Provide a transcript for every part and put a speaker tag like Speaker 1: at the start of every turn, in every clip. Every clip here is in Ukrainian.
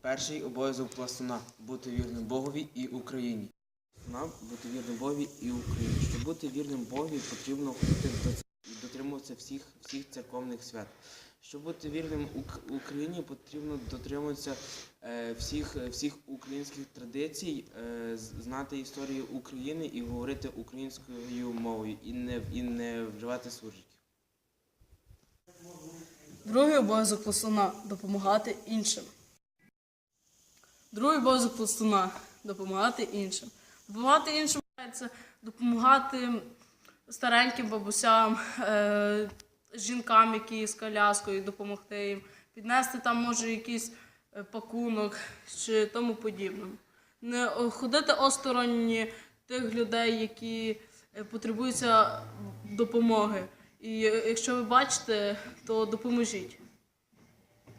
Speaker 1: Перший обов'язок пластуна бути вірним Богові і Україні. Нам бути вірним Богові і Україні. Щоб бути вірним Богові, потрібно ходити до і дотримуватися всіх, всіх церковних свят. Щоб бути вірним Україні, потрібно дотримуватися е, всіх, всіх українських традицій, е, знати історію України і говорити українською мовою, і не, і не вживати суржиків.
Speaker 2: Другий обов'язок пластуна допомагати іншим. Другий обов'язок пластуна допомагати іншим. Допомагати іншим це допомагати стареньким бабусям, е, жінкам, які з коляскою, допомогти їм, піднести там, може, якийсь е, пакунок чи тому подібному. Не ходити осторонні тих людей, які е, потребуються допомоги. І якщо ви бачите, то допоможіть.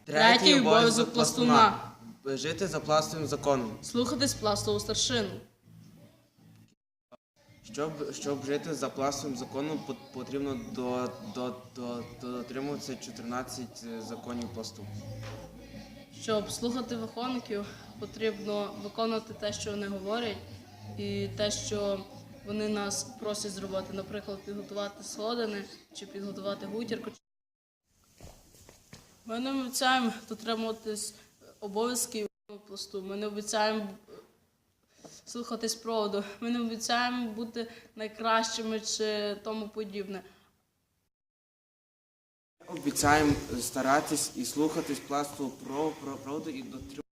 Speaker 2: Третій обов'язок пластуна.
Speaker 1: Жити за пластовим законом.
Speaker 2: Слухатись пластову старшину.
Speaker 1: Щоб, щоб жити за пластовим законом, потрібно до, до, до, до, дотримуватися 14 законів пласту.
Speaker 2: Щоб слухати виховників, потрібно виконувати те, що вони говорять, і те, що вони нас просять зробити, наприклад, підготувати сходини чи підготувати гутірку. Ми не обіцяємо дотримуватись обов'язків пласту. Ми не обіцяємо слухатись проводу. Ми не обіцяємо бути найкращими чи тому подібне.
Speaker 1: Обіцяємо старатись і слухатись пласту про, про, правду і дотримуватися.